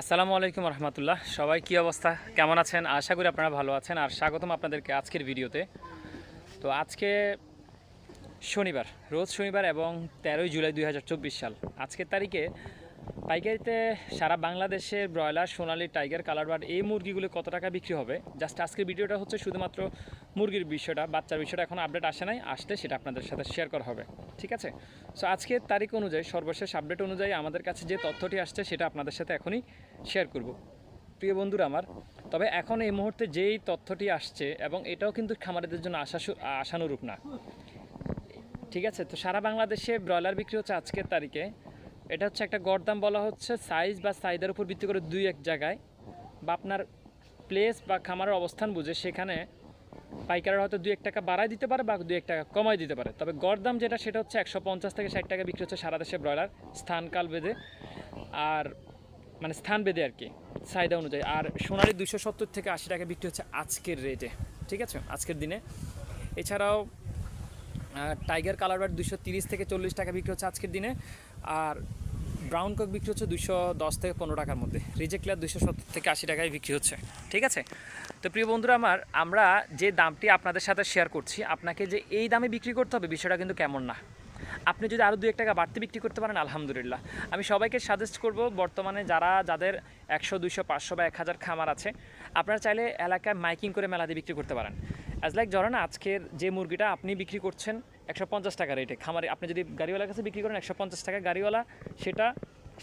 আসসালামু আলাইকুম রহমতুল্লাহ। সবাই কি অবস্থা? কেমন আছেন? আশা করি আপনারা ভালো আছেন। আর স্বাগতম আপনাদেরকে আজকের ভিডিওতে। তো আজকে শনিবার, রোজ শনিবার এবং তেরোই জুলাই দু হাজার চব্বিশ সাল। আজকের তারিখে পাইকারিতে সারা বাংলাদেশের ব্রয়লার, সোনালি, টাইগার কালার বার্ড এই মুরগিগুলো কত টাকা বিক্রি হবে? জাস্ট আজকের ভিডিওটা হচ্ছে শুধুমাত্র মুরগির বিষয়টা, বাচ্চার বিষয়টা এখন আপডেট আসে নাই, আসলে সেটা আপনাদের সাথে শেয়ার করা হবে, ঠিক আছে? সো আজকের তারিখ অনুযায়ী, সর্বশেষ আপডেট অনুযায়ী আমাদের কাছে যে তথ্যটি আসছে সেটা আপনাদের সাথে এখনই শেয়ার করব। প্রিয় বন্ধুরা আমার, তবে এখন এই মুহূর্তে যেই তথ্যটি আসছে, এবং এটাও কিন্তু খামারিদের জন্য আশা আশানুরূপ না, ঠিক আছে? তো সারা বাংলাদেশে ব্রয়লার বিক্রি হচ্ছে আজকের তারিখে এটা হচ্ছে একটা গড়দাম বলা হচ্ছে সাইজ বা সাইজের উপর ভিত্তি করে দুই এক জায়গায় বা আপনার প্লেস বা খামারের অবস্থান বুঝে সেখানে পাইকারের হয়তো দুই এক টাকা বাড়ায় দিতে পারে বা দুই এক টাকা কমায় দিতে পারে। তবে গড়দাম যেটা সেটা হচ্ছে একশো পঞ্চাশ থেকে ষাট টাকা বিক্রি হচ্ছে সারা দেশে ব্রয়লার স্থানকাল বেঁধে আর মানে স্থান বেঁধে আর কি, চাহিদা অনুযায়ী। আর সোনালি দুশো সত্তর থেকে আশি টাকা বিক্রি হচ্ছে আজকের রেটে ঠিক আছে? আজকের দিনে। এছাড়াও টাইগার কালার বার দুশো তিরিশ থেকে চল্লিশ টাকা বিক্রি হচ্ছে আজকের দিনে। আর ব্রাউন কক বিক্রি হচ্ছে দুশো দশ থেকে পনেরো টাকার মধ্যে। রিজেক্ট ক্লিয়ার দুশো সত্তর থেকে আশি টাকায় বিক্রি হচ্ছে। ঠিক আছে? তো প্রিয় বন্ধুরা আমার, আমরা যে দামটি আপনাদের সাথে শেয়ার করছি, আপনাকে যে এই দামে বিক্রি করতে হবে বিষয়টা কিন্তু কেমন না। আপনি যদি আরও দু এক টাকা বাড়তি বিক্রি করতে পারেন, আলহামদুলিল্লাহ। আমি সবাইকে সাজেস্ট করব, বর্তমানে যারা, যাদের একশো, দুইশো, পাঁচশো বা এক হাজার খামার আছে, আপনারা চাইলে এলাকায় মাইকিং করে মেলা দিয়ে বিক্রি করতে পারেন। অ্যাজ লাইক ধরেন আজকের যে মুরগিটা আপনি বিক্রি করছেন একশো পঞ্চাশ টাকা রেটে খামারে আপনি যদি গাড়িওয়ালার কাছে বিক্রি করেন একশো পঞ্চাশ টাকা, গাড়িওয়ালা সেটা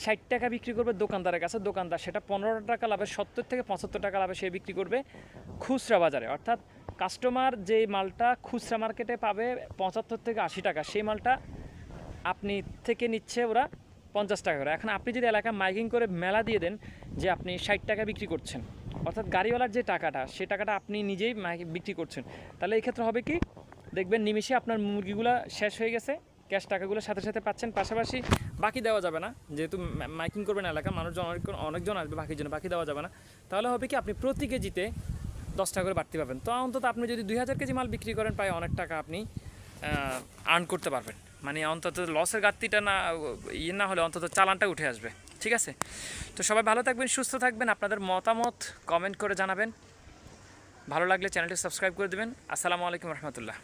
ষাট টাকা বিক্রি করবে দোকানদারের কাছে। দোকানদার সেটা পনেরো টাকা লাভে সত্তর থেকে পঁচাত্তর টাকা লাভে সে বিক্রি করবে খুচরা বাজারে। অর্থাৎ কাস্টমার যে মালটা খুচরা মার্কেটে পাবে পঁচাত্তর থেকে আশি টাকা, সেই মালটা আপনি থেকে নিচ্ছে ওরা পঞ্চাশ টাকা করে। এখন আপনি যদি এলাকা মাইকিং করে মেলা দিয়ে দেন যে আপনি ষাট টাকা বিক্রি করছেন অর্থাৎ গাড়িওয়ালার যে টাকাটা, সে টাকাটা আপনি নিজেই বিক্রি করছেন। তাহলে এই ক্ষেত্রে হবে কি? দেখবেন নিমিষে আপনার মুরগিগুলো শেষ হয়ে গেছে, ক্যাশ টাকাগুলো সাথে সাথে পাচ্ছেন, পাশাপাশি বাকি দেওয়া যাবে না। যেহেতু মাইকিং করবেন এলাকা, মানুষজন অনেক, অনেকজন আসবে বাকির জন্য, বাকি দেওয়া যাবে না। তাহলে হবে কি, আপনি প্রতি কেজিতে দশ টাকা করে বাড়তি পাবেন। তো অন্তত আপনি যদি দুই হাজার কেজি মাল বিক্রি করেন, প্রায় অনেক টাকা আপনি আর্ন করতে পারবেন। মানে অন্তত লসের ঘাটতিটা না ইয়ে না হলে অন্তত চালানটা উঠে আসবে। ঠিক আছে? তো সবাই ভালো থাকবেন, সুস্থ থাকবেন। আপনাদের মতামত কমেন্ট করে জানাবেন। ভালো লাগলে চ্যানেলটি সাবস্ক্রাইব করে দেবেন। আসসালামু আলাইকুম রহমতুল্লাহ।